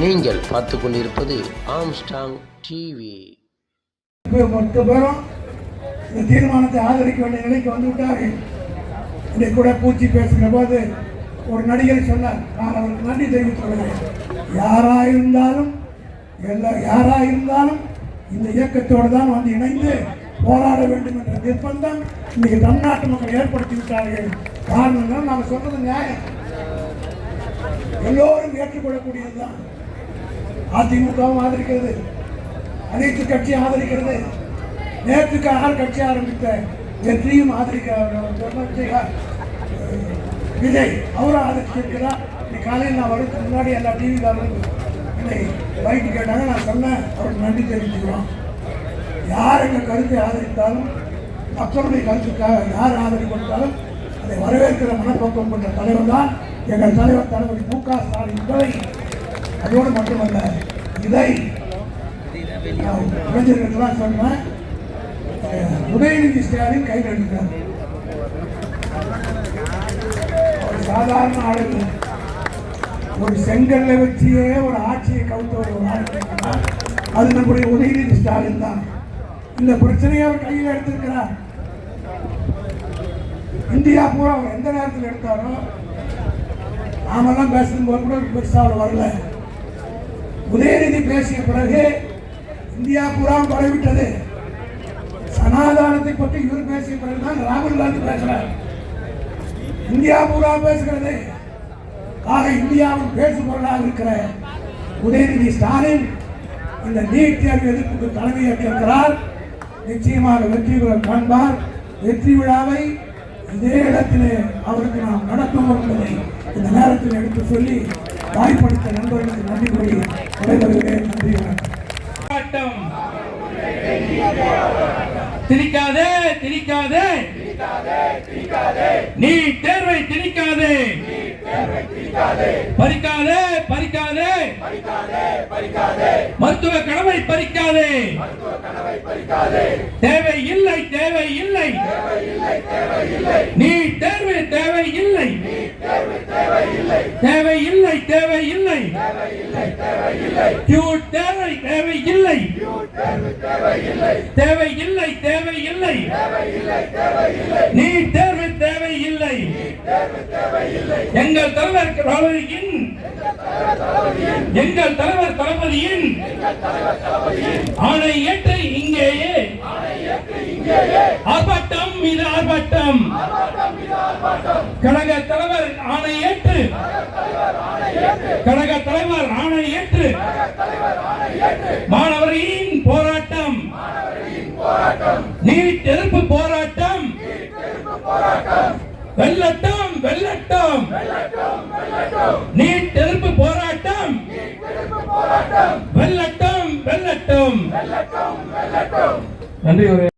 நீங்கள் பார்த்து கொண்டிருப்பது ஆம்ஸ்டாங் டிவி மொத்த பேரும் இந்த தீர்மானத்தை ஆதரிக்க வேண்டிய நிலைக்கு வந்து விட்டார்கள் இன்னைக்கு கூட பூச்சி பேசுகிற போது ஒரு நடிகர் சொன்னார். நான் அவருக்கு நன்றி தெரிவித்துக் கொள்கிறேன். யாராக இருந்தாலும் எல்லா யாராக இருந்தாலும் இந்த இயக்கத்தோடு தான் வந்து இணைந்து போராட வேண்டும் என்ற நிர்பந்தம் இன்னைக்கு தமிழ்நாட்டு மக்கள் ஏற்படுத்தி விட்டார்கள். காரணம் நாம் சொல்றது நியாயம். எல்லோரும் ஏற்றுக்கொள்ளக்கூடியதுதான். அதிமுகவும் ஆதரிக்கிறது. அனைத்து கட்சியும் ஆதரிக்கிறது. நேற்றுக்கு ஆறு கட்சி ஆரம்பித்த வெற்றியும் ஆதரிக்க விஜய் அவரும் ஆதரிச்சிருக்கிறார். இன்னைக்கு காலையில் நான் வரதுக்கு முன்னாடி எல்லா டிவிக்காரரும் என்னை ரைட்டு கேட்டாங்க. நான் சொன்னேன் அவருக்கு நன்றி தெரிவிச்சுக்கிறோம். யார் எங்கள் கருத்தை ஆதரித்தாலும் மக்களுடைய கருத்துக்காக யார் ஆதரவு கொடுத்தாலும் அதை வரவேற்கிற மனப்போக்கம் கொண்ட தலைவர் தான் எங்கள் தலைவர் தளபதி மு க ஸ்டாலின் என்பதை அதோடு மட்டுமல்ல இதை நான் சொன்னேன் உதயநிதி ஸ்டாலின் கையில் எடுக்கிறார் ஒரு சாதாரண ஆளுங்க. ஒரு செங்கல்ல வச்சியே ஒரு ஆட்சியை கவுத்த ஒரு ஆளுங்க அது நம்முடைய உதயநிதி ஸ்டாலின் தான். இந்த பிரச்சனையை அவர் கையில் எடுத்திருக்கிறார். இந்தியா பூரா அவர் எந்த நேரத்தில் எடுத்தாரோ நாமெல்லாம் பேசும்போது கூட பெருசாக அவர் வரல. உதயநிதி பேசிய பிறகு இந்தியா பூரா பரவிட்டது. சனாதானத்தை பற்றி இவர் பேசிய பிறகுதான் ராகுல் காந்தி பேசுறார். இந்தியா பூரா பேசுகிறது. ஆக இந்தியாவின் பேசு பொருளாக இருக்கிற உதயநிதி ஸ்டாலின் இந்த நீட் தேர்வு எதிர்ப்புக்கு தலைமையேற்றிருக்கிறார் நிச்சயமாக வெற்றி காண்பார். வெற்றி விழாவை இதே இடத்திலே அவருக்கு நாம் நடத்துவோம் என்பதை இந்த நேரத்தில் எடுத்து சொல்லி வாய்ப்படுத்த நண்பர்களுக்கு நன்றி கூறி விடைபெறுகிறேன். நன்றி வணக்கம். திணிக்காதே திணிக்காதே. நீ தேர்வை திணிக்காதே. பறிக்காதே பறிக்காதே. மருத்துவ கடமை பறிக்காதே. தேவை இல்லை தேவை இல்லை நீ தேவை இல்லை தேவை இல்லை தேவை இல்லை கியூட் தேவை தேவை இல்லை தேவை இல்லை தேவை இல்லை நீ தேர்வு தேவை இல்லை எங்கள் தலைவர் தளபதியின் எங்கள் தலைவர் தளபதியின் ஆணை ஏற்று இங்கேயே. ஆர்ப்பாட்டம் மீது ஆர்ப்பாட்டம். கழக தலைவர் ஆணை ஏற்று. கழக தலைவர் ஆணை ஏற்று. மாணவரின் போராட்டம். நீட் எதிர்ப்பு போராட்டம். வெள்ளட்டம் வெள்ளட்டம் நீட் எதிர்ப்பு போராட்டம். வெள்ளட்டம் வெள்ளட்டம் நன்றி